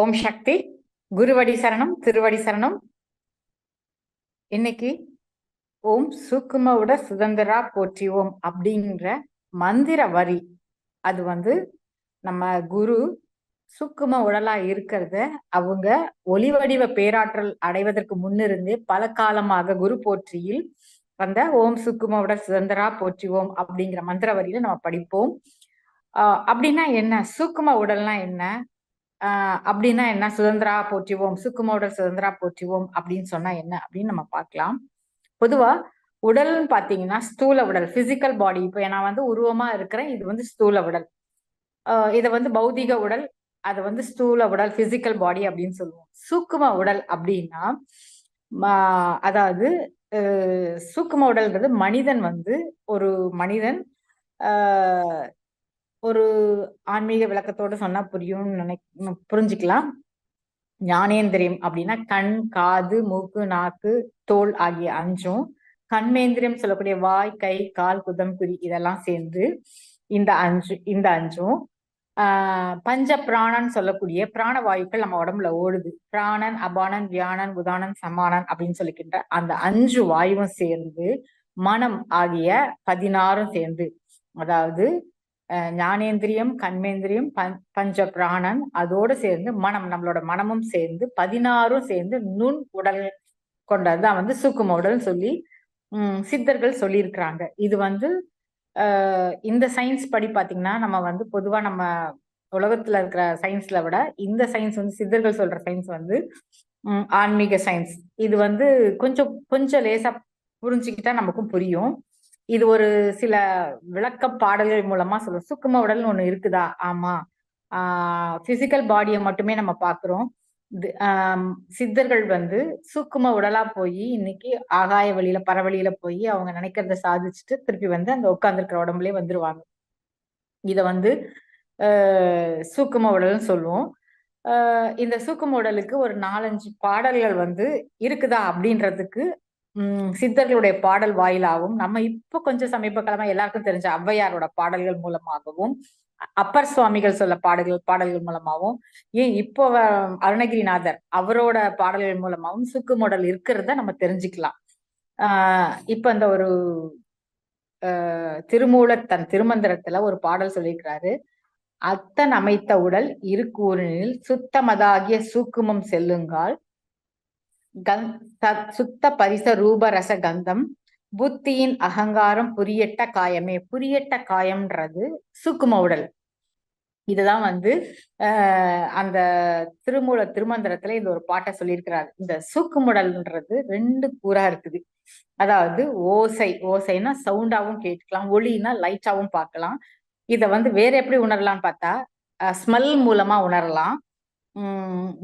ஓம் சக்தி குருவடி சரணம் திருவடி சரணம். இன்னைக்கு ஓம் சூக்குமவுட சுதந்திரா போற்றிவோம் அப்படிங்கிற மந்திர வரி. அது வந்து நம்ம குரு சுக்கும உடலா இருக்கிறத அவங்க ஒளிவடிவ பேராற்றல் அடைவதற்கு முன்னிருந்தே பல காலமாக குரு போற்றியில் வந்த ஓம் சுக்கும சுதந்திரா போற்றிவோம் அப்படிங்கிற மந்திர வரியில நம்ம படிப்போம். ஆஹ் அப்படின்னா என்ன? சூக்கும உடல்னா என்ன? ஆஹ் அப்படின்னா என்ன? சுதந்திரா போற்றிவோம். சுக்குமோட உடல் சுதந்திரா போற்றிவோம். அப்படின்னு சொன்னா என்ன? அப்படின்னு நம்ம பார்க்கலாம். பொதுவா உடல்னு பாத்தீங்கன்னா ஸ்தூல உடல் பிசிக்கல் பாடி இப்போ நான் வந்து உருவமா இருக்கிறேன். இது வந்து ஸ்தூல உடல். ஆஹ் இதை வந்து பௌதிக உடல் அதை வந்து ஸ்தூல உடல் பிசிக்கல் பாடி அப்படின்னு சொல்லுவோம். சூக்கும உடல் அப்படின்னா அதாவது சூக்கும உடல்ன்றது மனிதன் வந்து ஒரு மனிதன் ஒரு ஆன்மீக விளக்கத்தோட சொன்னா புரியும்னு நினை புரிஞ்சுக்கலாம். ஞானேந்திரியம் அப்படின்னா கண் காது மூக்கு நாக்கு தோல் ஆகிய அஞ்சும். கண்மேந்திரியம் சொல்லக்கூடிய வாய் கை கால் குதம் குறி இதெல்லாம் சேர்ந்து இந்த அஞ்சு இந்த அஞ்சும். ஆஹ் பஞ்ச பிராணன் சொல்லக்கூடிய பிராணவாயுக்கள் நம்ம உடம்புல ஓடுது. பிராணன் அபானன் வியானன் உதானன் சமானன் அப்படின்னு சொல்லிக்கின்ற அந்த அஞ்சு வாயுவும் சேர்ந்து மனம் ஆகிய பதினாறும் சேர்ந்து அதாவது ஞானேந்திரியம் கண்மேந்திரியம் பஞ்ச பிராணன் அதோடு சேர்ந்து மனம் நம்மளோட மனமும் சேர்ந்து பதினாறும் சேர்ந்து நுண் உடல் கொண்டது தான் வந்து சூக்கும உடல் சொல்லி சித்தர்கள் சொல்லியிருக்கிறாங்க. இது வந்து இந்த சயின்ஸ் படி பார்த்தீங்கன்னா நம்ம வந்து பொதுவாக நம்ம உலகத்தில் இருக்கிற சயின்ஸில் விட இந்த சயின்ஸ் வந்து சித்தர்கள் சொல்கிற சயின்ஸ் வந்து ஆன்மீக சயின்ஸ் இது வந்து கொஞ்சம் கொஞ்சம் லேசாக புரிஞ்சுக்கிட்டா நமக்கும் புரியும். இது ஒரு சில விளக்க பாடல்கள் மூலமா சொல்லுவோம் சுக்கும உடல்னு ஒண்ணு இருக்குதா? ஆமா. ஆஹ் பிசிக்கல் பாடியை மட்டுமே நம்ம பாக்குறோம். சித்தர்கள் வந்து சுக்கும உடலா போய் இன்னைக்கு ஆகாய வழியில பரவழியில போய் அவங்க நினைக்கிறத சாதிச்சுட்டு திருப்பி வந்து அந்த உட்காந்துருக்கிற உடம்புலயே வந்துருவாங்க. இத வந்து சூக்கும உடல்னு சொல்லுவோம். இந்த சூக்கும உடலுக்கு ஒரு நாலஞ்சு பாடல்கள் வந்து இருக்குதா அப்படின்றதுக்கு உம் சித்தர்களுடைய பாடல் வாயிலாகவும் நம்ம இப்ப கொஞ்சம் சமீப காலமா எல்லாருக்கும் தெரிஞ்ச ஔவையாரோட பாடல்கள் மூலமாகவும் அப்பர் சுவாமிகள் சொல்ல பாடல்கள் பாடல்கள் மூலமாகவும் ஏன் இப்போ அருணகிரிநாதர் அவரோட பாடல்கள் மூலமாகவும் சுக்கு மாடல் இருக்கிறத நம்ம தெரிஞ்சுக்கலாம். ஆஹ் இப்ப அந்த ஒரு திருமூல தன் திருமந்திரத்துல ஒரு பாடல் சொல்லியிருக்கிறாரு. அத்தன் அமைத்த உடல் இருக்கூரனில் சுத்தமதாகிய சூக்குமம் செல்லுங்கால் சுத்த பரிச ரூபரச கந்தம் புத்தியின் அகங்காரம் புரியட்ட காயமே. புரியட்ட காயம்ன்றது சுக்கும உடல். இதுதான் வந்து அந்த திருமூல திருமந்திரத்துல இந்த ஒரு பாட்டை சொல்லியிருக்கிறாரு. இந்த சூக்குமுடல்ன்றது ரெண்டு கூறா இருக்குது. அதாவது ஓசை ஓசைனா சவுண்டாவும் கேட்டுக்கலாம் ஒளினா லைட்டாவும் பார்க்கலாம். இத வந்து வேற எப்படி உணரலாம்னு பார்த்தா ஸ்மெல் மூலமா உணரலாம்.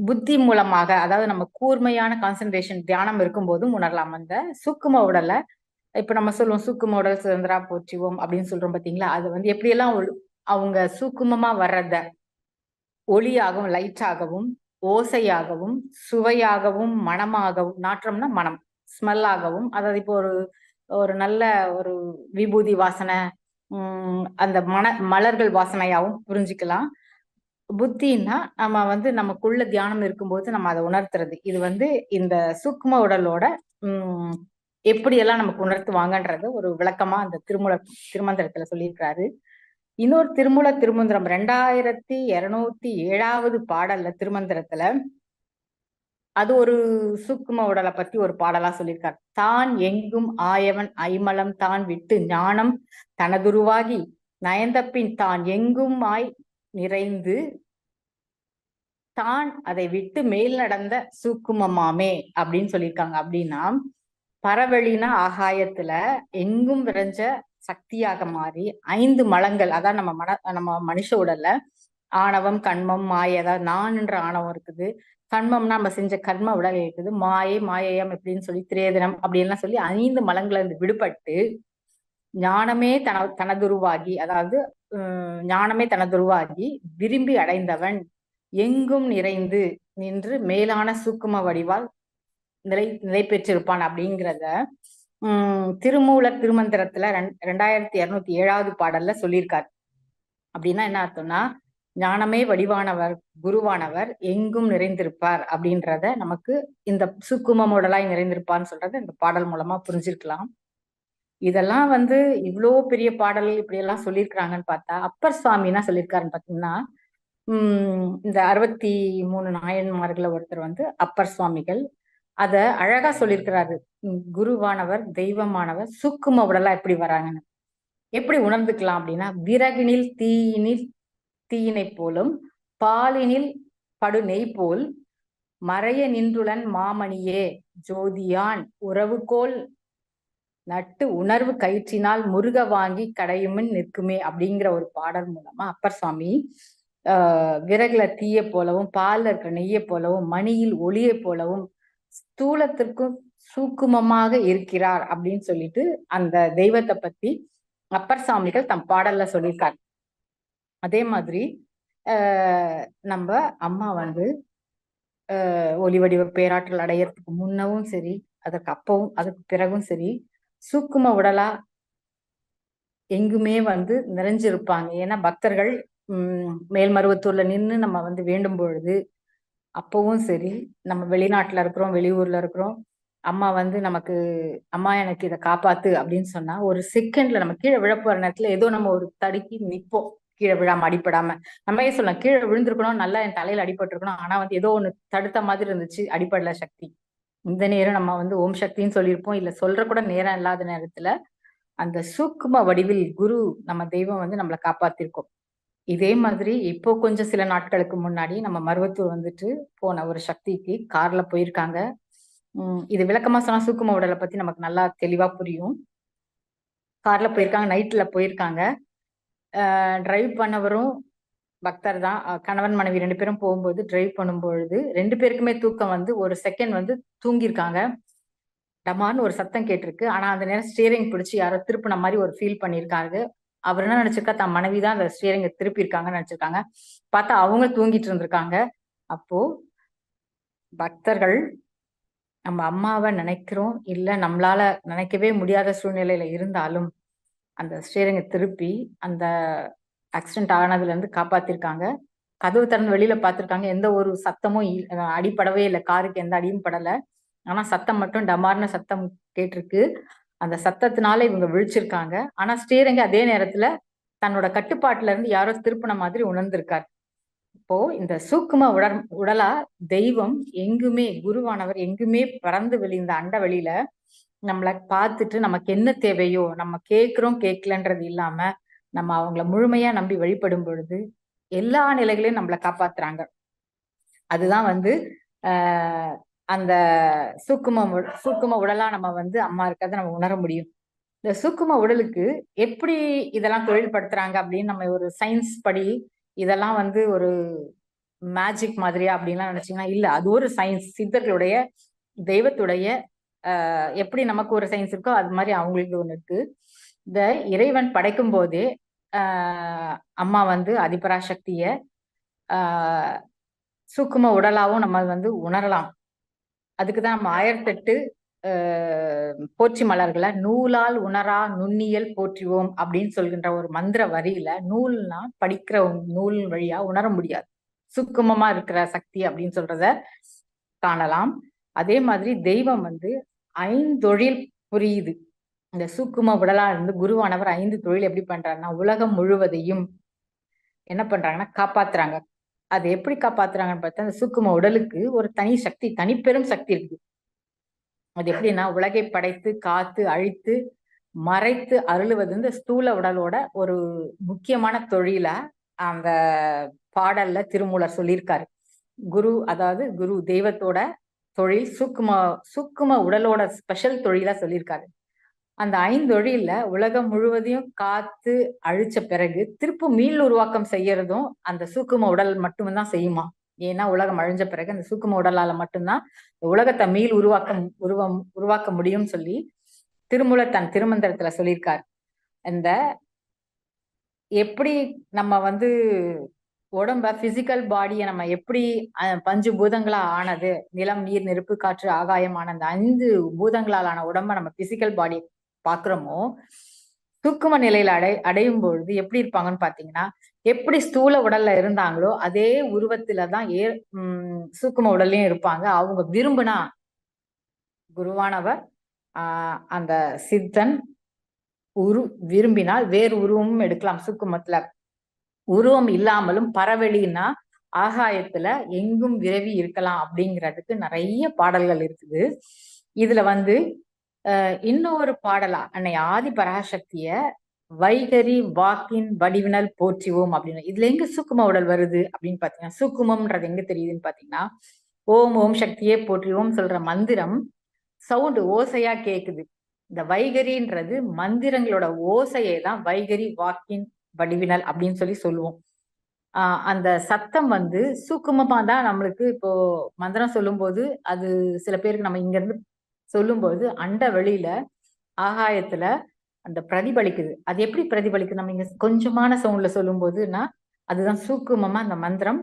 புத்தி மூலமாக அதாவது நம்ம கூர்மையான கான்சென்ட்ரேஷன் தியானம் இருக்கும் போதும் உணரலாம். அந்த சுக்கும உடலை இப்ப நம்ம சொல்லுவோம் சுக்கும உடல் சுதந்திரா போற்றுவோம் அப்படின்னு சொல்றோம் பாத்தீங்களா? அது வந்து எப்படியெல்லாம் அவங்க சூக்குமமா வர்றத ஒளியாகவும் லைட்டாகவும் ஓசையாகவும் சுவையாகவும் மனமாகவும் நாற்றம்னா மனம் ஸ்மெல்லாகவும் அதாவது இப்போ ஒரு ஒரு நல்ல ஒரு விபூதி வாசனை உம் அந்த மன மலர்கள் வாசனையாகவும் புரிஞ்சுக்கலாம். புத்தின்னா நம்ம வந்து நமக்குள்ள தியானம் இருக்கும்போது நம்ம அதை உணர்த்துறது. இது வந்து இந்த சூக்ம உடலோட உம் எப்படியெல்லாம் நமக்கு உணர்த்துவாங்கன்றது ஒரு விளக்கமா அந்த திருமூல திருமந்திரத்துல சொல்லியிருக்கிறாரு. இன்னொரு திருமூல திருமந்திரம் ரெண்டாயிரத்தி இருநூத்தி ஏழாவது பாடல்ல திருமந்திரத்துல அது ஒரு சூக்கும உடலை பத்தி ஒரு பாடலா சொல்லியிருக்கார். தான் எங்கும் ஆயவன் ஐமலம் தான் விட்டு ஞானம் தனதுருவாகி நயந்தப்பின் தான் எங்கும் ஆய் நிறைந்து தான் அதை விட்டு மேல் நடந்த சூக்குமமாமே அப்படின்னு சொல்லியிருக்காங்க. அப்படின்னா பரவெளினா ஆகாயத்துல எங்கும் விரைஞ்ச சக்தியாக மாறி ஐந்து மலங்கள் அதான் நம்ம மன நம்ம மனுஷ உடல்ல ஆணவம் கண்மம் மாயை அதாவது நான்ன்ற ஆணவம் இருக்குது. கண்மம்னா நம்ம செஞ்ச கர்ம உடல் இருக்குது. மாயை மாயயம் எப்படின்னு சொல்லி திரேதனம் அப்படின்லாம் சொல்லி ஐந்து மலங்களை இருந்து விடுபட்டு ஞானமே தன தனதுருவாகி அதாவது ஞானமே தனதுருவாகி விரும்பி அடைந்தவன் எங்கும் நிறைந்து நின்று மேலான சூக்கும வடிவால் நிலை நிலை பெற்றிருப்பான் அப்படிங்கிறத உம் திருமூல திருமந்திரத்துல ரெண்டாயிரத்தி இருநூத்தி ஏழாவது பாடல்ல சொல்லியிருக்காரு. அப்படின்னா என்ன அர்த்தம்னா ஞானமே வடிவானவர் குருவானவர் எங்கும் நிறைந்திருப்பார் அப்படின்றத நமக்கு இந்த சுக்கும மூடலாய் நிறைந்திருப்பார்னு சொல்றத இந்த பாடல் மூலமா புரிஞ்சிருக்கலாம். இதெல்லாம் வந்து இவ்வளோ பெரிய பாடல் இப்படி எல்லாம் சொல்லியிருக்கிறாங்கன்னு பார்த்தா அப்பர் சுவாமினா சொல்லியிருக்காருன்னு பார்த்தீங்கன்னா உம் இந்த அறுபத்தி மூணு நாயன்மார்களை ஒருத்தர் வந்து அப்பர் சுவாமிகள். அத அழகா சொல்லியிருக்கிறாரு. குருவானவர் தெய்வமானவர் சுக்கும உடலா எப்படி வராங்கன்னு. எப்படி உணர்ந்துக்கலாம் அப்படின்னா விறகினில் தீயினில் தீயினை போலும் பாலினில் படு நெய் போல் மறைய நின்றுளன் மாமணியே ஜோதியான் உறவுகோல் நட்டு உணர்வு கயிற்றினால் முருக வாங்கி கடையுமின் நிற்குமே அப்படிங்கிற ஒரு பாடல் மூலமா அப்பர் சுவாமி ஆஹ் விறகுல தீய போலவும் பால்ல இருக்கிற நெய்யை போலவும் மணியில் ஒளியை போலவும் ஸ்தூலத்திற்கும் சூக்குமமாக இருக்கிறார் அப்படின்னு சொல்லிட்டு அந்த தெய்வத்தை பத்தி அப்பர் சாமிகள் தம் பாடல்ல சொல்லியிருக்காரு அதே மாதிரி ஆஹ் நம்ம அம்மா வந்து ஆஹ் ஒளி வடிவ பேராற்றல் அடையறதுக்கு முன்னவும் சரி அதற்கு அப்பவும் அதுக்கு பிறகும் சரி சூக்கும உடலா எங்குமே வந்து நிறைஞ்சிருப்பாங்க. ஏன்னா பக்தர்கள் உம் மேல்மருவத்தூர்ல நின்று நம்ம வந்து வேண்டும் பொழுது அப்பவும் சரி நம்ம வெளிநாட்டுல இருக்கிறோம் வெளியூர்ல இருக்கிறோம். அம்மா வந்து நமக்கு அம்மா எனக்கு இதை காப்பாத்து அப்படின்னு சொன்னா ஒரு செகண்ட்ல நம்ம கீழே விழப்போற நேரத்துல ஏதோ நம்ம ஒரு தடுக்கி நிப்போம். கீழே விழாம அடிப்படாம நம்ம ஏன் சொல்லலாம் கீழே விழுந்திருக்கணும் நல்லா என் தலையில அடிபட்டிருக்கணும். ஆனா வந்து ஏதோ ஒண்ணு தடுத்த மாதிரி இருந்துச்சு அடிப்படல சக்தி. இந்த நேரம் நம்ம வந்து ஓம் சக்தின்னு சொல்லியிருப்போம். இல்ல சொல்ற கூட நேரம் இல்லாத நேரத்துல அந்த சூக்கும வடிவில் குரு நம்ம தெய்வம் வந்து நம்மளை காப்பாத்திருக்கோம். இதே மாதிரி இப்போ கொஞ்சம் சில நாட்களுக்கு முன்னாடி நம்ம மருவத்தூர் வந்துட்டு போன ஒரு சக்திக்கு கார்ல போயிருக்காங்க. உம் இது விளக்கமா சொன்னா சூக்கும உடலை பத்தி நமக்கு நல்லா தெளிவா புரியும். கார்ல போயிருக்காங்க நைட்ல போயிருக்காங்க. டிரைவ் பண்ணவரும் பக்தர் தான். கணவன் மனைவி ரெண்டு பேரும் போகும்போது டிரைவ் பண்ணும்பொழுது ரெண்டு பேருக்குமே தூக்கம் வந்து ஒரு செகண்ட் வந்து தூங்கியிருக்காங்க. டமான்னு ஒரு சத்தம் கேட்டிருக்கு. ஆனா அந்த நேரம் ஸ்டியரிங் பிடிச்சி யாரோ திருப்பின மாதிரி ஒரு ஃபீல் பண்ணியிருக்காரு. அவர் என்ன நினைச்சிருக்கா தன் மனைவி தான் அந்த ஸ்டியரிங்க திருப்பியிருக்காங்கன்னு நினைச்சிருக்காங்க. பார்த்தா அவங்க தூங்கிட்டு இருந்திருக்காங்க. அப்போ பக்தர்கள் நம்ம அம்மாவை நினைக்கிறோம் இல்லை நம்மளால நினைக்கவே முடியாத சூழ்நிலையில இருந்தாலும் அந்த ஸ்டேரிங்கை திருப்பி அந்த ஆக்சிடென்ட் ஆனதுல இருந்து காப்பாத்திருக்காங்க. கதவு திறந்து வெளியில பாத்திருக்காங்க எந்த ஒரு சத்தமும் அடிப்படவே இல்லை. காருக்கு எந்த அடியும் படல. ஆனா சத்தம் மட்டும் டமார்னு சத்தம் கேட்டிருக்கு. அந்த சத்தத்தினால இவங்க விழிச்சிருக்காங்க. ஆனா ஸ்ரீரங்கி அதே நேரத்துல தன்னோட கட்டுப்பாட்டுல இருந்து யாரோ திருப்பின மாதிரி உணர்ந்திருக்கார். இப்போ இந்த சூக்கும உடல் உடலா தெய்வம் எங்குமே குருவானவர் எங்குமே பறந்து வெளி இந்த அண்ட வெளியில நம்மளை பார்த்துட்டு நமக்கு என்ன தேவையோ நம்ம கேட்கிறோம் கேட்கலன்றது இல்லாம நம்ம அவங்கள முழுமையா நம்பி வழிபடும் பொழுது எல்லா நிலைகளையும் நம்மளை காப்பாத்துறாங்க. அதுதான் வந்து ஆஹ் அந்த சூக்கும சூக்கும உடலா நம்ம வந்து அம்மா இருக்கிறத நம்ம உணர முடியும். இந்த சூக்கும உடலுக்கு எப்படி இதெல்லாம் தொழில்படுத்துறாங்க அப்படின்னு நம்ம ஒரு சயின்ஸ் படி இதெல்லாம் வந்து ஒரு மேஜிக் மாதிரியா அப்படின்லாம் நினைச்சீங்கன்னா இல்ல அது ஒரு சயின்ஸ் சித்தர்களுடைய தெய்வத்துடைய எப்படி நமக்கு ஒரு சயின்ஸ் இருக்கோ அது மாதிரி அவங்களுக்கு ஒன்று இருக்கு. இந்த இறைவன் படைக்கும் போதே அம்மா வந்து அதிபராசக்திய சூக்கும உடலாவும் நம்ம வந்து உணரலாம். அதுக்கு தான் நம்ம ஆயிரத்தெட்டு போற்றி மலர்களை நூலால் உணரா நுண்ணியல் போற்றுவோம் அப்படின்னு சொல்கின்ற ஒரு மந்திர வரியில நூல்னா படிக்கிற நூல் வழியா உணர முடியாது. சுக்குமமா இருக்கிற சக்தி அப்படின்னு சொல்றத காணலாம். அதே மாதிரி தெய்வம் வந்து ஐந்தொழில் புரியுது. இந்த சூக்கும உடலா இருந்து குருவானவர் ஐந்து தொழில் எப்படி பண்றாருன்னா உலகம் முழுவதையும் என்ன பண்றாங்கன்னா காப்பாத்துறாங்க. அது எப்படி காப்பாத்துறாங்கன்னு பார்த்தா அந்த சூக்கும உடலுக்கு ஒரு தனி சக்தி தனிப்பெரும் சக்தி இருக்கு அது எப்படின்னா உலகை படைத்து காத்து அழித்து மறைத்து அருளுவது இந்த ஸ்தூல உடலோட ஒரு முக்கியமான தொழில அந்த பாடல்ல திருமூலர் சொல்லியிருக்காரு. குரு அதாவது குரு தெய்வத்தோட தொழில் சூக்கும சூக்கும உடலோட ஸ்பெஷல் தொழிலா சொல்லியிருக்காரு. அந்த ஐந்தொழில உலகம் முழுவதையும் காத்து அழிச்ச பிறகு திருப்பு மீள் உருவாக்கம் செய்யறதும் அந்த சூக்கும உடல் மட்டும்தான் செய்யுமா? ஏன்னா உலகம் அழிஞ்ச பிறகு அந்த சூக்கும உடலால மட்டும்தான் உலகத்தை மீள் உருவாக்கம் உருவம் உருவாக்க முடியும்னு சொல்லி திருமூல தன் திருமந்திரத்துல சொல்லியிருக்கார். இந்த எப்படி நம்ம வந்து உடம்ப பிசிக்கல் பாடியை நம்ம எப்படி பஞ்சு பூதங்களா ஆனது நிலம் நீர் நெருப்பு காற்று ஆகாயம் அந்த ஐந்து பூதங்களால் ஆன உடம்ப நம்ம பிசிக்கல் பாடி பாக்குறோமோ தூக்கும நிலையில அடை அடையும் பொழுது எப்படி இருப்பாங்கன்னு பாத்தீங்கன்னா எப்படி ஸ்தூல உடல்ல இருந்தாங்களோ அதே உருவத்துலதான் ஏ உம் சூக்கும உடல்லையும் இருப்பாங்க. அவங்க விரும்புனா குருவானவர் ஆஹ் அந்த சித்தன் உரு விரும்பினால் வேறு உருவமும் எடுக்கலாம். சுக்குமத்துல உருவம் இல்லாமலும் பரவெளின்னா ஆகாயத்துல எங்கும் விரவி இருக்கலாம் அப்படிங்கிறதுக்கு நிறைய பாடல்கள் இருக்குது. இதுல வந்து இன்னொரு பாடலா அன்னை ஆதி பராசக்திய வைகரி வாக்கின் வடிவினல் போற்றிவோம் அப்படின்னு. இதுல எங்க சுக்கும உடல் வருது அப்படின்னு பாத்தீங்கன்னா சுக்குமம்ன்றது எங்க தெரியுதுன்னு பாத்தீங்கன்னா ஓம் ஓம் சக்தியே போற்றிவோம் சொல்ற மந்திரம் சவுண்டு ஓசையா கேக்குது. இந்த வைகரின்றது மந்திரங்களோட ஓசையை தான் வைகரி வாக்கின் வடிவினல் அப்படின்னு சொல்லி சொல்லுவோம். ஆஹ் அந்த சத்தம் வந்து சூக்குமமா தான் நம்மளுக்கு இப்போ மந்திரம் சொல்லும்போது அது சில பேருக்கு நம்ம இங்க இருந்து சொல்லும்போது அண்ட வெளியில ஆகாயத்துல அந்த பிரதிபலிக்குது. அது எப்படி பிரதிபலிக்குது? நம்ம இங்க கொஞ்சமான சவுண்ட்ல சொல்லும் போதுன்னா அதுதான் சூக்குமமா அந்த மந்திரம்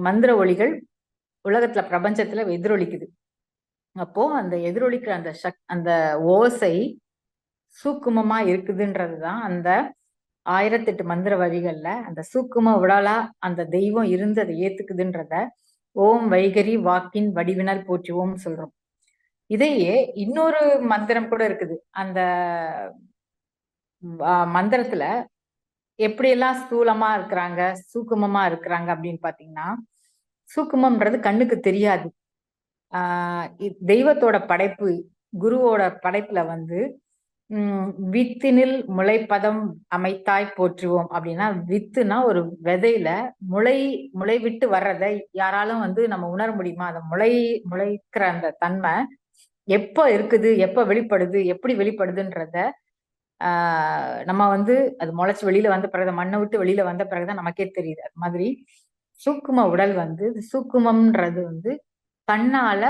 மந்திர ஒளிகள் உலகத்துல பிரபஞ்சத்துல எதிரொலிக்குது. அப்போ அந்த எதிரொலிக்கிற அந்த சக் அந்த ஓசை சூக்குமமா இருக்குதுன்றதுதான் அந்த ஆயிரத்தெட்டு மந்திர வரிகள்ல அந்த சூக்கும உடலா அந்த தெய்வம் இருந்து அதை ஏத்துக்குதுன்றத ஓம் வைகரி வாக்கின் வடிவினால் போற்றுவோம் சொல்றோம். இதையே இன்னொரு மந்திரம் கூட இருக்குது. அந்த மந்திரத்துல எப்படியெல்லாம் ஸ்தூலமா இருக்கிறாங்க சூக்குமமா இருக்கிறாங்க அப்படின்னு பாத்தீங்கன்னா சூக்குமம்ன்றது கண்ணுக்கு தெரியாது. ஆஹ் தெய்வத்தோட படைப்பு குருவோட படைப்புல வந்து உம் வித்தினில் முளைப்பதம் அமைத்தாய் போற்றுவோம் அப்படின்னா வித்துனா ஒரு விதையில முளை முளை விட்டு வர்றதை யாராலும் வந்து நம்ம உணர முடியுமா? அந்த முளை முளைக்கிற அந்த தன்மை எப்போ இருக்குது எப்போ வெளிப்படுது எப்படி வெளிப்படுதுன்றத ஆஹ் நம்ம வந்து அது முளைச்சி வெளியில வந்த பிறகு மண்ணை விட்டு வெளியில வந்த பிறகுதான் நமக்கே தெரியுது. அது மாதிரி சூக்கும உடல் வந்து சூக்குமம்ன்றது வந்து கண்ணால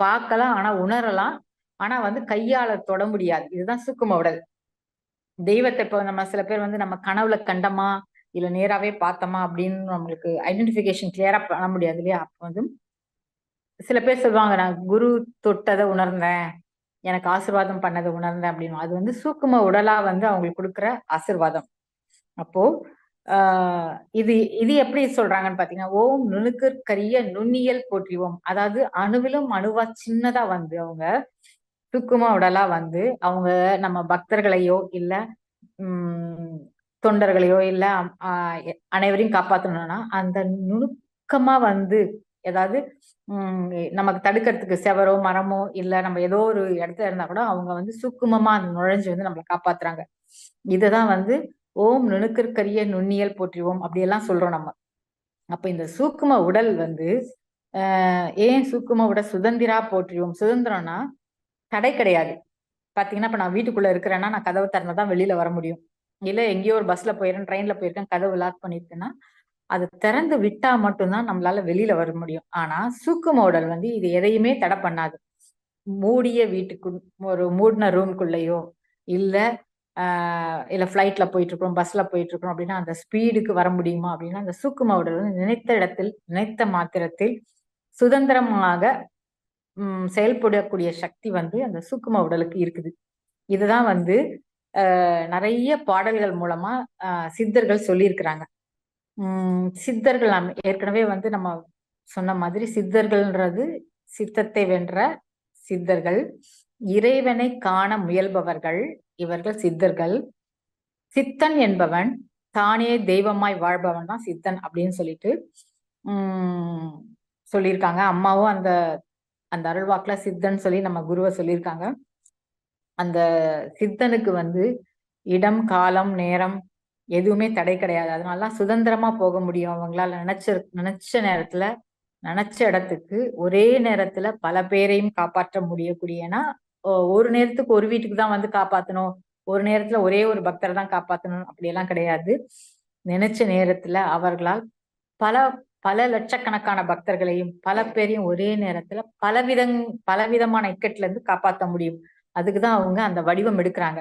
பார்க்கலாம் ஆனா உணரலாம். ஆனா வந்து கையால தொட முடியாது. இதுதான் சூக்கும உடல். தெய்வத்தை இப்போ நம்ம சில பேர் வந்து நம்ம கனவுல கண்டமா இல்ல நேராவே பார்த்தோமா அப்படின்னு நம்மளுக்கு ஐடென்டிபிகேஷன் கிளியரா பண்ண முடியாது இல்லையா? அப்ப வந்து சில பேர் சொல்லுவாங்க நான் குரு தொட்டதை உணர்ந்தேன். எனக்கு ஆசிர்வாதம் பண்ணதை உணர்ந்தேன். அப்படின்னு. அது வந்து சூக்கும உடலா வந்து அவங்களுக்கு கொடுக்குற ஆசிர்வாதம். அப்போ ஆஹ் இது இது எப்படி சொல்றாங்கன்னு பாத்தீங்கன்னா ஓம் நுணுக்கற்கரிய நுண்ணியல் போற்றிவோம். அதாவது அணுவிலும் அணுவா சின்னதா வந்து அவங்க சுக்குமா உடலா வந்து அவங்க நம்ம பக்தர்களையோ இல்ல உம் தொண்டர்களையோ இல்ல அனைவரையும் காப்பாத்தணும்னா அந்த நுணுக்கமா வந்து ஏதாவது உம் நமக்கு தடுக்கிறதுக்கு செவரோ மரமோ இல்ல நம்ம ஏதோ ஒரு இடத்துல இருந்தா கூட அவங்க வந்து சுக்குமமா அந்த நுழைஞ்சு வந்து நம்மளை காப்பாத்துறாங்க. இதுதான் வந்து ஓம் நுணுக்கற்கரிய நுண்ணியல் போற்றிவோம் அப்படியெல்லாம் சொல்றோம் நம்ம. அப்ப இந்த சூக்கும உடல் வந்து ஆஹ் ஏன் சூக்கும உடல் சுதந்திரா போற்றிவோம் சுதந்திரம்னா தடை கிடையாது. பாத்தீங்கன்னா இப்ப நான் வீட்டுக்குள்ள இருக்கிறேன்னா நான் கதவு திறந்தாதான் வெளியில வர முடியும். இல்ல எங்கேயோ ஒரு பஸ்ல போயிருக்கேன் ட்ரெயின்ல போயிருக்கேன் கதவு லாக் பண்ணிருக்கேன்னா அது திறந்து விட்டா மட்டும்தான் நம்மளால வெளியில வர முடியும். ஆனா சூக்கும உடல் வந்து இது எதையுமே தடை பண்ணாது. மூடிய வீட்டுக்கு ஒரு மூடின ரூம்குள்ளேயோ இல்ல இல்லை ஃபிளைட்ல போயிட்டு இருக்கோம் பஸ்ல போயிட்டு இருக்கோம் அப்படின்னா அந்த ஸ்பீடுக்கு வர முடியுமா அப்படின்னா அந்த சூக்கும உடல் வந்து நினைத்த இடத்தில் நினைத்த மாத்திரத்தில் சுதந்திரமாக உம் செயல்படக்கூடிய சக்தி வந்து அந்த சூக்கும உடலுக்கு இருக்குது. இதுதான் வந்து நிறைய பாடல்கள் மூலமா சித்தர்கள் சொல்லியிருக்கிறாங்க. சித்தர்கள் ஏற்கனவே வந்து நம்ம சொன்ன மாதிரி சித்தர்கள்ன்றது சித்தத்தை வென்ற சித்தர்கள். இறைவனை காண முயல்பவர்கள் இவர்கள் சித்தர்கள். சித்தன் என்பவன் தானே தெய்வமாய் வாழ்பவன் தான் சித்தன் அப்படின்னு சொல்லிட்டு உம் சொல்லியிருக்காங்க. அம்மாவும் அந்த அந்த அருள்வாக்குல சித்தன் சொல்லி நம்ம குருவை சொல்லியிருக்காங்க. அந்த சித்தனுக்கு வந்து இடம் காலம் நேரம் எதுவுமே தடை கிடையாது. அதனாலலாம் சுதந்திரமா போக முடியும் அவங்களால நினைச்ச நினைச்ச நேரத்துல நினைச்ச இடத்துக்கு ஒரே நேரத்துல பல பேரையும் காப்பாற்ற முடியக்கூடியனா ஒரு நேரத்துக்கு ஒரு வீட்டுக்கு தான் வந்து காப்பாத்தணும். ஒரு நேரத்துல ஒரே ஒரு பக்தரை தான் காப்பாத்தணும். அப்படியெல்லாம் கிடையாது. நினைச்ச நேரத்துல அவர்களால் பல பல லட்சக்கணக்கான பக்தர்களையும் பல பேரையும் ஒரே நேரத்துல பல விதங் பல விதமான இக்கட்ல இருந்து காப்பாற்ற முடியும் அதுக்குதான் அவங்க அந்த வடிவம் எடுக்கிறாங்க.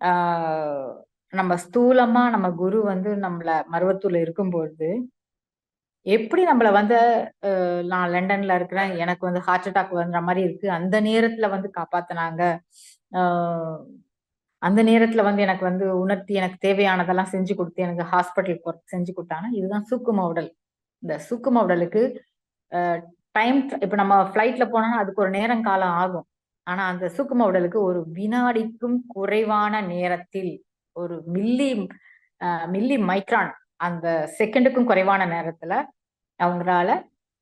ஆஹ் நம்ம ஸ்தூலமா நம்ம குரு வந்து நம்மள மருவத்தூர்ல இருக்கும்பொழுது எப்படி நம்மள வந்து நான் லண்டன்ல இருக்கிறேன் எனக்கு வந்து ஹார்ட் அட்டாக் வந்துற மாதிரி இருக்கு அந்த நேரத்துல வந்து காப்பாத்தினாங்க. அந்த நேரத்துல வந்து எனக்கு வந்து உணர்த்தி எனக்கு தேவையானதெல்லாம் செஞ்சு கொடுத்து எனக்கு ஹாஸ்பிட்டல் போற செஞ்சு கொடுத்தாங்க. இதுதான் சூக்கும உடல் இந்த சூக்கும உடலுக்கு டைம் இப்ப நம்ம ஃபிளைட்ல போனோம்னா அதுக்கு ஒரு நேரம் காலம் ஆகும். ஆனா அந்த சூக்கும உடலுக்கு ஒரு வினாடிக்கும் குறைவான நேரத்தில் ஒரு மில்லி மில்லி மைக்ரான் அந்த செகண்டுக்கும் குறைவான நேரத்துல அவங்களால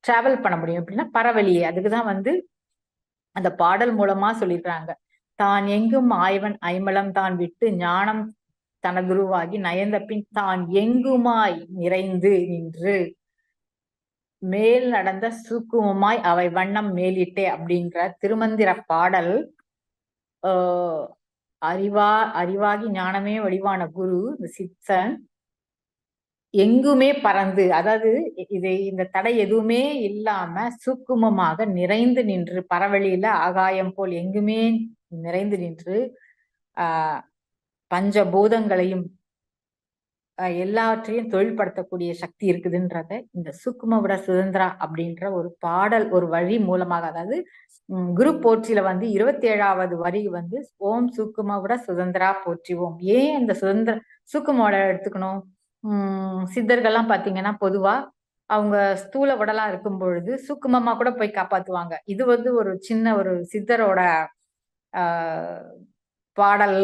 டிராவல் பண்ண முடியும். அப்படின்னா பரவலியே அதுக்குதான் வந்து அந்த பாடல் மூலமா சொல்லிடுறாங்க தான் எங்கும் ஆய்வன் ஐமலம் தான் விட்டு ஞானம் தனதுருவாகி நயந்த பின் தான் எங்குமாய் நிறைந்து நின்று. மேல் நடந்த சூக்குமமாய் அவை வண்ணம் மேலிட்டே அப்படின்ற திருமந்திர பாடல் ஆஹ் அறிவா அறிவாகி ஞானமே வடிவான குரு இந்த சித்தன் எங்குமே பறந்து அதாவது இது இந்த தடை எதுவுமே இல்லாம சூக்குமமாக நிறைந்து நின்று பரவழியில ஆகாயம் போல் எங்குமே நிறைந்து நின்று ஆஹ் பஞ்சபூதங்களையும் எல்லாவற்றையும் தொழில்படுத்தக்கூடிய சக்தி இருக்குதுன்றத இந்த சுக்குமவிட சுதந்திரா அப்படின்ற ஒரு பாடல் ஒரு வழி மூலமாக அதாவது குரு போற்றியில வந்து இருபத்தி ஏழாவது வரி வந்து ஓம் சுக்குமவிட சுதந்திரா போற்றிவோம். ஏன் இந்த சுதந்திர சுக்குமோட எடுத்துக்கணும்? உம் சித்தர்கள்லாம் பாத்தீங்கன்னா பொதுவா அவங்க ஸ்தூல உடலா இருக்கும் பொழுது சுக்குமமா கூட போய் காப்பாத்துவாங்க. இது வந்து ஒரு சின்ன ஒரு சித்தரோட ஆஹ் பாடல்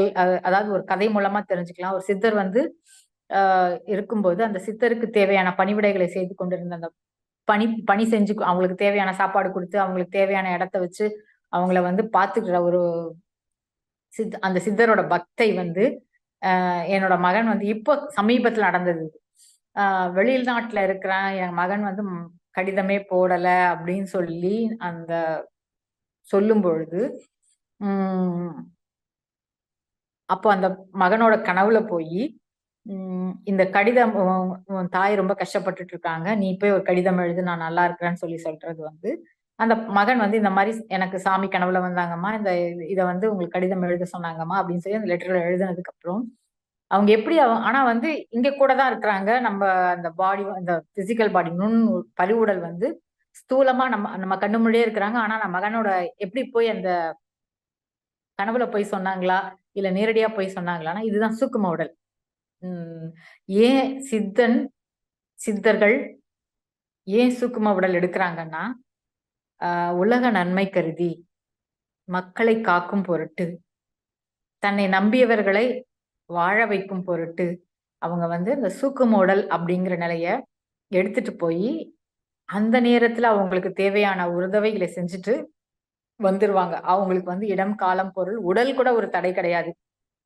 அதாவது ஒரு கதை மூலமா தெரிஞ்சுக்கலாம். ஒரு சித்தர் வந்து இருக்கும்போது அந்த சித்தருக்கு தேவையான பணிவிடைகளை செய்து கொண்டிருந்த அந்த பணி பணி செஞ்சு அவங்களுக்கு தேவையான சாப்பாடு கொடுத்து அவங்களுக்கு தேவையான இடத்த வச்சு அவங்கள வந்து பாத்துக்கிற ஒரு சித் அந்த சித்தரோட பக்தை வந்து என்னோட மகன் வந்து இப்போ சமீபத்தில் நடந்தது வெளிநாட்டுல இருக்கிறேன் என் மகன் வந்து கடிதமே போடல அப்படின்னு சொல்லி அந்த சொல்லும் பொழுது உம் அப்போ அந்த மகனோட கனவுல போய் இந்த கடிதம் உன் தாய் ரொம்ப கஷ்டப்பட்டுட்டு இருக்காங்க நீ போய் ஒரு கடிதம் எழுது நான் நல்லா இருக்கிறேன்னு சொல்லி சொல்றது வந்து அந்த மகன் வந்து இந்த மாதிரி எனக்கு சாமி கனவுல வந்தாங்கம்மா இந்த இதை வந்து உங்களுக்கு கடிதம் எழுத சொன்னாங்கம்மா அப்படின்னு சொல்லி அந்த லெட்டர்ல எழுதுனதுக்கு அப்புறம் அவங்க எப்படி ஆனா வந்து இங்க கூட தான் இருக்கிறாங்க. நம்ம அந்த பாடி அந்த பிசிக்கல் பாடி நுண் பறிவுடல் வந்து ஸ்தூலமா நம்ம நம்ம கண்ணு முன்னாடியே இருக்கிறாங்க. ஆனா நம்ம மகனோட எப்படி போய் அந்த கனவுல போய் சொன்னாங்களா இல்ல நேரடியா போய் சொன்னாங்களான்னா இதுதான் சூக்கும உடல். ஏன் சித்தன் சித்தர்கள் ஏன் சுக்கும உடல் எடுக்கிறாங்கன்னா உலக நன்மை கருதி மக்களை காக்கும் பொருட்டு தன்னை நம்பியவர்களை வாழ வைக்கும் பொருட்டு அவங்க வந்து இந்த சூக்கும உடல் அப்படிங்கிற நிலைய எடுத்துட்டு போய் அந்த நேரத்துல அவங்களுக்கு தேவையான உதவிகளை செஞ்சுட்டு வந்துருவாங்க. அவங்களுக்கு வந்து இடம் காலம் பொருள் உடல் கூட ஒரு தடை கிடையாது.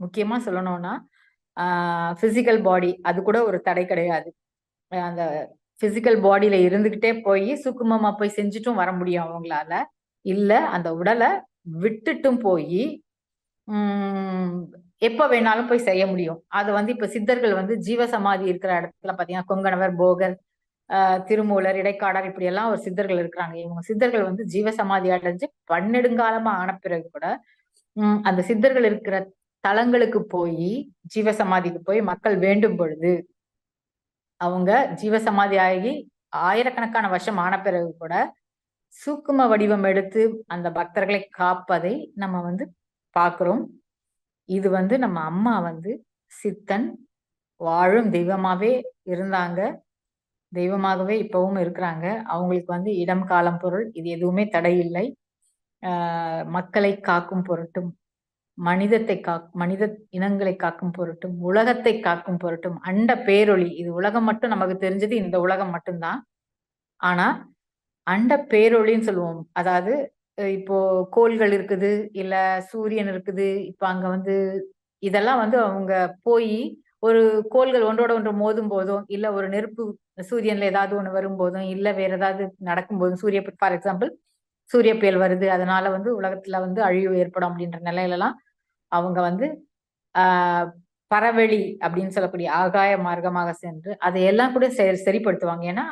முக்கியமா சொல்லணும்னா ஆஹ் பாடி அது கூட ஒரு தடை கிடையாது. அந்த ஃபிசிக்கல் பாடியில இருந்துகிட்டே போய் சுக்குமமா போய் செஞ்சுட்டும் வர முடியும் அவங்களால. இல்ல அந்த உடலை விட்டுட்டும் போய் உம் எப்ப வேணாலும் போய் செய்ய முடியும். அது வந்து இப்ப சித்தர்கள் வந்து ஜீவசமாதி இருக்கிற இடத்துல பாத்தீங்கன்னா கொங்கணவர் போகர் திருமூலர் இடைக்காடர் இப்படி எல்லாம் ஒரு சித்தர்கள் இருக்கிறாங்க. இவங்க சித்தர்கள் வந்து ஜீவசமாதி அடைஞ்சு பன்னெடுங்காலமா ஆன பிறகு கூட அந்த சித்தர்கள் இருக்கிற தலங்களுக்கு போய் ஜீவசமாதிக்கு போய் மக்கள் வேண்டும் பொழுது அவங்க ஜீவசமாதி ஆகி ஆயிரக்கணக்கான வருஷம் ஆன பிறகு கூட சூக்கும வடிவம் எடுத்து அந்த பக்தர்களை காப்பதை நம்ம வந்து பார்க்குறோம். இது வந்து நம்ம அம்மா வந்து சித்தன் வாழும் தெய்வமாவே இருந்தாங்க. தெய்வமாகவே இப்பவும் இருக்கிறாங்க. அவங்களுக்கு வந்து இடம் காலம் பொருள் இது எதுவுமே தடையில்லை. மக்களை காக்கும் பொருட்டும் மனிதத்தை கா மனித இனங்களை காக்கும் பொருட்டும் உலகத்தை காக்கும் பொருட்டும் அண்ட பேரொளி. இது உலகம் மட்டும் நமக்கு தெரிஞ்சது இந்த உலகம் மட்டும்தான். ஆனா அண்ட பேரொளின்னு சொல்லுவோம். அதாவது இப்போ கோள்கள் இருக்குது இல்ல சூரியன் இருக்குது இப்ப அங்க வந்து இதெல்லாம் வந்து அவங்க போய் ஒரு கோள்கள் ஒன்றோட ஒன்று மோதும் போதும் இல்ல ஒரு நெருப்பு சூரியன்ல ஏதாவது ஒண்ணு வரும்போதும் இல்ல வேற ஏதாவது நடக்கும் போதும் சூரிய ஃபார் எக்ஸாம்பிள் சூரிய புயல் வருது அதனால வந்து உலகத்துல வந்து அழிவு ஏற்படும் அப்படின்ற நிலையில எல்லாம் அவங்க வந்து பறவெளி பரவெளி அப்படின்னு சொல்லக்கூடிய ஆகாய மார்க்கமாக சென்று அதையெல்லாம் கூட சரிப்படுத்துவாங்க. ஏன்னா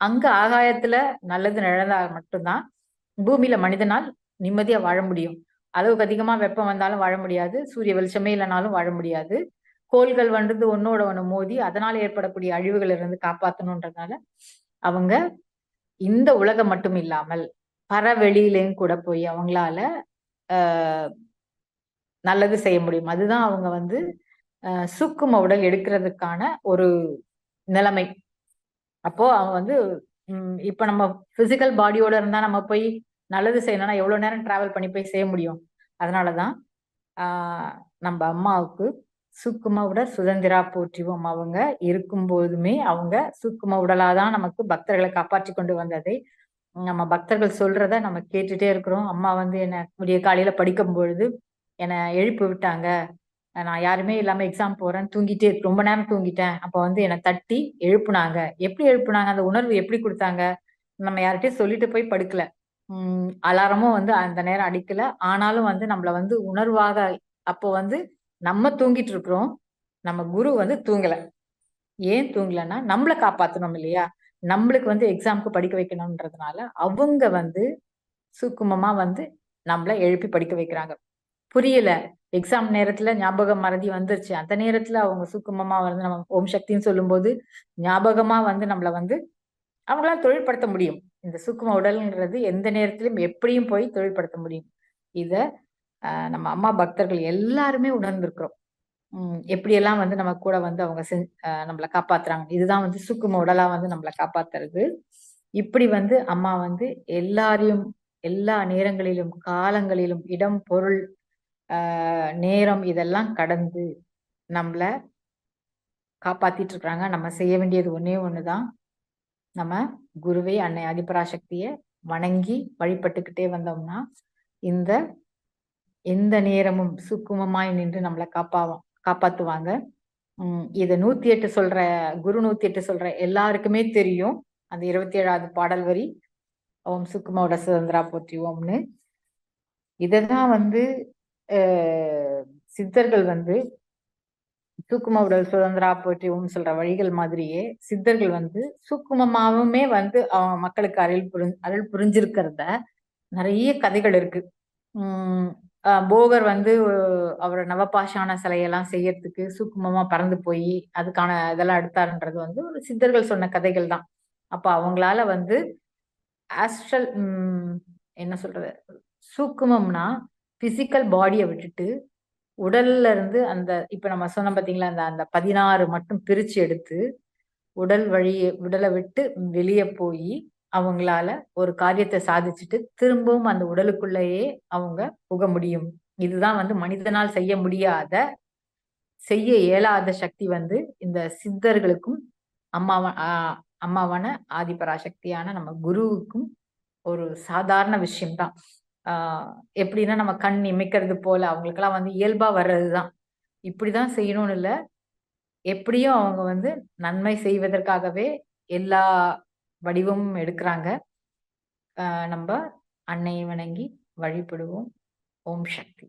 அங்க ஆகாயத்துல நல்லது நிழந்தா மட்டும்தான். பூமியில மனிதனால் நிம்மதியா வாழ முடியும். அளவுக்கு அதிகமா வெப்பம் வந்தாலும் வாழ முடியாது. சூரிய வெளிச்சமே இல்லைனாலும் வாழ முடியாது. கோள்கள் வந்து ஒன்னோட ஒன்று மோதி அதனால ஏற்படக்கூடிய அழிவுகள் இருந்து காப்பாற்றணுன்றதுனால அவங்க இந்த உலகம் மட்டும் இல்லாமல் பறவெளியிலையும் கூட போய் அவங்களால ஆஹ் நல்லது செய்ய முடியும். அதுதான் அவங்க வந்து சுக்கும உடல் எடுக்கிறதுக்கான ஒரு நிலைமை. அப்போ அவங்க வந்து இப்ப நம்ம பிசிக்கல் பாடியோட இருந்தா நம்ம போய் நல்லது செய்யணும்னா எவ்வளவு நேரம் டிராவல் பண்ணி போய் செய்ய முடியும்? அதனாலதான் ஆஹ் நம்ம அம்மாவுக்கு சுக்கும உடல் சுதந்திரா போற்றிவோம். அவங்க இருக்கும் போதுமே அவங்க சுக்கும உடலாதான் நமக்கு பக்தர்களை காப்பாற்றி கொண்டு வந்ததை நம்ம பக்தர்கள் சொல்றத நம்ம கேட்டுட்டே இருக்கிறோம். அம்மா வந்து என்ன விடிய காலையில படிக்கும் பொழுது என்னை எழுப்பி விட்டாங்க. நான் யாருமே இல்லாம எக்ஸாம் போறேன் தூங்கிட்டே ரொம்ப நேரம் தூங்கிட்டேன். அப்ப வந்து என்னை தட்டி எழுப்புனாங்க. எப்படி எழுப்புனாங்க? அந்த உணர்வு எப்படி கொடுத்தாங்க? நம்ம யார்கிட்டயும் சொல்லிட்டு போய் படுக்கல. உம் அலாரமும் வந்து அந்த நேரம் அடிக்கல. ஆனாலும் வந்து நம்மள வந்து உணர்வாக அப்போ வந்து நம்ம தூங்கிட்டு இருக்கிறோம். நம்ம குரு வந்து தூங்கல. ஏன் தூங்கலன்னா நம்மளை காப்பாத்தணும் இல்லையா? நம்மளுக்கு வந்து எக்ஸாமுக்கு படிக்க வைக்கணும்ன்றதுனால அவங்க வந்து சுக்குமமா வந்து நம்மள எழுப்பி படிக்க வைக்கிறாங்க. புரியல. எக்ஸாம் நேரத்துல ஞாபகம் மறதி வந்துருச்சு. அந்த நேரத்துல அவங்க சுக்குமமா வந்து நம்ம ஓம் சக்தின்னு சொல்லும்போது ஞாபகமா வந்து நம்மள வந்து அவங்களால தொழில்படுத்த முடியும். இந்த சுக்கும உடல்ங்கிறது எந்த நேரத்திலும் எப்படியும் போய் தொழில்படுத்த முடியும். இத நம்ம அம்மா பக்தர்கள் எல்லாருமே உணர்ந்திருக்கிறோம். உம் எப்படியெல்லாம் வந்து நம்ம கூட வந்து அவங்க செஞ் நம்மளை காப்பாத்துறாங்க. இதுதான் வந்து சுக்கும உடலா வந்து நம்மளை காப்பாத்துறது. இப்படி வந்து அம்மா வந்து எல்லாரையும் எல்லா நேரங்களிலும் காலங்களிலும் இடம் பொருள் நேரம் இதெல்லாம் கடந்து நம்மளை காப்பாத்திட்டு இருக்கிறாங்க நம்ம செய்ய வேண்டியது ஒன்னே ஒண்ணுதான். நம்ம குருவை அன்னை அதிபராசக்திய வணங்கி வழிபட்டுக்கிட்டே வந்தோம்னா இந்த எந்த நேரமும் சுக்குமமாய் நின்று நம்மளை காப்பா காப்பாத்துவாங்க. உம் இத நூத்தி எட்டு சொல்ற குரு நூத்தி எட்டு சொல்ற எல்லாருக்குமே தெரியும். அந்த இருபத்தி ஏழாவது பாடல் வரி ஓம் சுக்குமாவோட சுதந்திரா போற்றி ஓம்னு. இததான் வந்து சித்தர்கள் வந்து சூக்கும உடல் சுதந்திரா போற்றி சொல்ற வழிகள் மாதிரியே சித்தர்கள் வந்து சூக்குமமாவுமே வந்து அவங்க மக்களுக்கு அருள் புரி அருள் புரிஞ்சிருக்கிறத நிறைய கதைகள் இருக்கு. உம் போகர் வந்து அவர் நவபாஷான சிலையெல்லாம் செய்யறதுக்கு சூக்குமமா பறந்து போய் அதுக்கான இதெல்லாம் எடுத்தாருன்றது வந்து ஒரு சித்தர்கள் சொன்ன கதைகள் தான். அப்ப அவங்களால வந்து ஆஸ்ட்ரல் என்ன சொல்றது? சூக்குமம்னா பிசிக்கல் பாடியை விட்டுட்டு உடல்ல இருந்து அந்த இப்ப நம்ம சொன்னோம் பாத்தீங்களா அந்த அந்த பதினாறு மட்டும் பிரிச்சு எடுத்து உடல் வழியை உடலை விட்டு வெளியே போய் அவங்களால ஒரு காரியத்தை சாதிச்சுட்டு திரும்பவும் அந்த உடலுக்குள்ளேயே அவங்க புக முடியும். இதுதான் வந்து மனிதனால் செய்ய முடியாத செய்ய இயலாத சக்தி வந்து இந்த சித்தர்களுக்கும் அம்மாவ அம்மாவான ஆதிபராசக்தியான நம்ம குருவுக்கும் ஒரு சாதாரண விஷயம்தான். எப்படின்னா நம்ம கண் இமைக்கிறது போல அவங்களுக்கெல்லாம் வந்து இயல்பா இப்படி இப்படிதான் செய்யணும்னு இல்லை. எப்படியும் அவங்க வந்து நன்மை செய்வதற்காகவே எல்லா வடிவமும் எடுக்கிறாங்க. நம்ம அன்னையை வணங்கி வழிபடுவோம். ஓம் சக்தி.